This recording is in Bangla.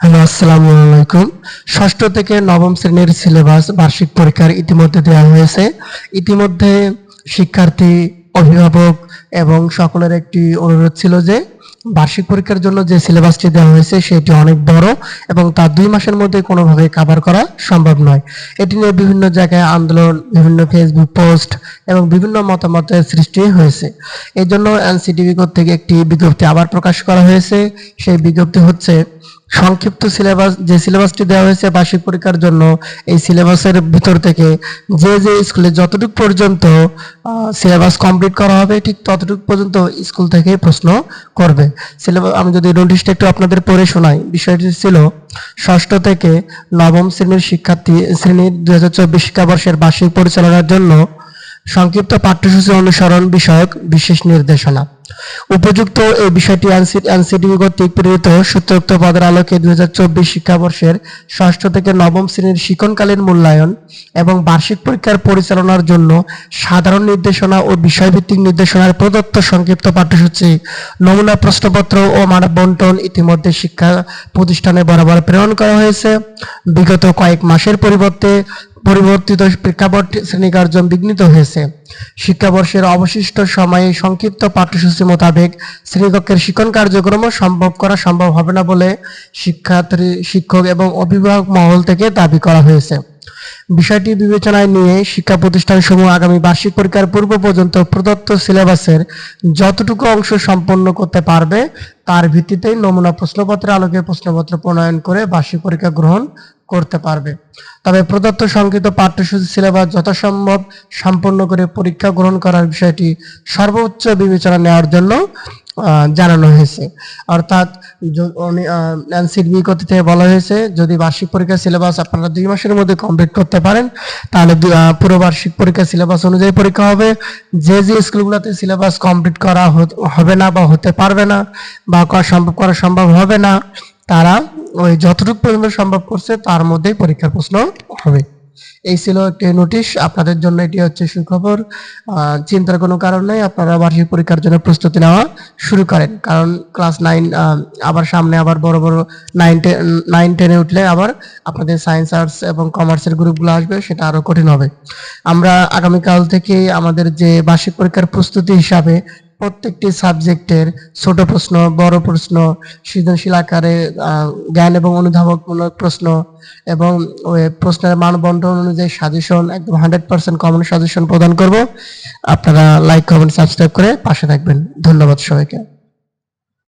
হ্যালো, আসসালামু আলাইকুম। ষষ্ঠ থেকে নবম শ্রেণির সিলেবাস বার্ষিক পরীক্ষার ইতিমধ্যে দেওয়া হয়েছে। ইতিমধ্যে শিক্ষার্থী, অভিভাবক এবং সকলের একটি অনুরোধ ছিল যে বার্ষিক পরীক্ষার জন্য যে সিলেবাসটি দেওয়া হয়েছে সেটি অনেক বড় এবং তার দুই মাসের মধ্যে কোনোভাবে কাভার করা সম্ভব নয়। এটি নিয়ে বিভিন্ন জায়গায় আন্দোলন, বিভিন্ন ফেসবুক পোস্ট এবং বিভিন্ন মতামতের সৃষ্টি হয়েছে। এই জন্য এনসিটিভি থেকে একটি বিজ্ঞপ্তি আবার প্রকাশ করা হয়েছে। সেই বিজ্ঞপ্তি হচ্ছে, সংক্ষিপ্ত সিলেবাস, যে সিলেবাসটি দেওয়া হয়েছে বার্ষিক পরীক্ষার জন্য, এই সিলেবাসের ভিতর থেকে যে যে স্কুলে যতটুকু পর্যন্ত সিলেবাস কমপ্লিট করা হবে ঠিক ততটুকু পর্যন্ত স্কুল থেকে প্রশ্ন করবে। সিলেবাস, আমি যদি নোটিশটা একটু আপনাদের পড়ে শোনাই, বিষয়টি ছিল, ষষ্ঠ থেকে নবম শ্রেণির শিক্ষার্থী শ্রেণির দু হাজার চব্বিশ শিক্ষাবর্ষের বার্ষিক পরিচালনার জন্য সংক্ষিপ্ত পাঠ্যসূচি অনুসরণ বিষয়ক বিশেষ নির্দেশনা। উপযুক্ত এই বিষয়টি এনসিটিভি কর্তৃক প্রেরিত সূত্রোক্ত পদের আলোকে দুই হাজার চব্বিশ শিক্ষাবর্ষের ষষ্ঠ থেকে নবম শ্রেণির শিক্ষণকালীন মূল্যায়ন এবং বার্ষিক পরীক্ষার পরিচালনার জন্য সাধারণ নির্দেশনা ও বিষয়ভিত্তিক নির্দেশনার প্রদত্ত সংক্ষিপ্ত পাঠ্যসূচি, নমুনা প্রশ্নপত্র ও মানব বন্টন ইতিমধ্যে শিক্ষা প্রতিষ্ঠানে বরাবর প্রেরণ করা হয়েছে। বিগত কয়েক মাসের পরিবর্তে পরিবর্তিত প্রেক্ষাপট শ্রেণীকার্যম বিঘ্নিত হয়েছে। শিক্ষাবর্ষের অবশিষ্ট সময়ে সংক্ষিপ্ত পাঠ্যসূচি মোতাবেক শ্রেণীকক্ষের শিক্ষণ কার্যক্রমও সম্ভব করা সম্ভব হবে না বলে শিক্ষার্থী, শিক্ষক এবং অভিভাবক মহল থেকে দাবি করা হয়েছে। বিষয়টি বিবেচনায় নিয়ে শিক্ষা প্রতিষ্ঠানসমূহ আগামী বার্ষিক পরীক্ষার পূর্ব পর্যন্ত প্রদত্ত সিলেবাসের যতটুকু অংশ সম্পন্ন করতে পারবে, তার ভিত্তিতেই নমুনা প্রশ্নপত্রের আলোকে প্রশ্নপত্র প্রণয়ন করে বার্ষিক পরীক্ষা গ্রহণ করতে পারবে। তবে প্রদত্ত সংকৃত পাঠ্যসূচি সিলেবাস যথাসম্ভব সম্পন্ন করে পরীক্ষা গ্রহণ করার বিষয়টি সর্বোচ্চ বিবেচনা নেওয়ার জন্য জানানো হয়েছে। অর্থাৎ এনসিডবি কর্তৃক বলা হয়েছে, যদি বার্ষিক পরীক্ষার সিলেবাস আপনারা দুই মাসের মধ্যে কমপ্লিট করতে পারেন, তাহলে পুরো বার্ষিক পরীক্ষার সিলেবাস অনুযায়ী পরীক্ষা হবে। যে যে স্কুলগুলোতে সিলেবাস কমপ্লিট করা হবে না বা হতে পারবে না বা করা সম্ভব করা সম্ভব হবে না, তারা ওই যতটুকু পর্যন্ত সম্ভব করছে, তার মধ্যেই পরীক্ষার প্রশ্ন হবে। এই ছিল একটি নোটিশ আপনাদের জন্য এটি হচ্ছে সুখবর। চিন্তার কোনো কারণ নেই, আপনারা বার্ষিক পরীক্ষার জন্য প্রস্তুতি নেওয়া শুরু করেন। কারণ ক্লাস নাইন আবার সামনে আবার বড় বড় নাইন টেন নাইন টেনে উঠলে আবার আপনাদের সায়েন্স আর্টস এবং কমার্সের গ্রুপগুলো আসবে, সেটা আরও কঠিন হবে। আমরা আগামীকাল থেকে আমাদের যে বার্ষিক পরীক্ষার প্রস্তুতি হিসাবে প্রত্যেকটি সাবজেক্টের ছোট প্রশ্ন, বড় প্রশ্ন, সৃজনশীল আকারে জ্ঞান এবং অনুধাবকমূলক প্রশ্ন এবং ওই প্রশ্নের মান বন্টন অনুযায়ী সাজেশন একদম হান্ড্রেড পার্সেন্ট কমন সাজেশন প্রদান করব। আপনারা লাইক কমেন্ট সাবস্ক্রাইব করে পাশে থাকবেন। ধন্যবাদ সবাইকে।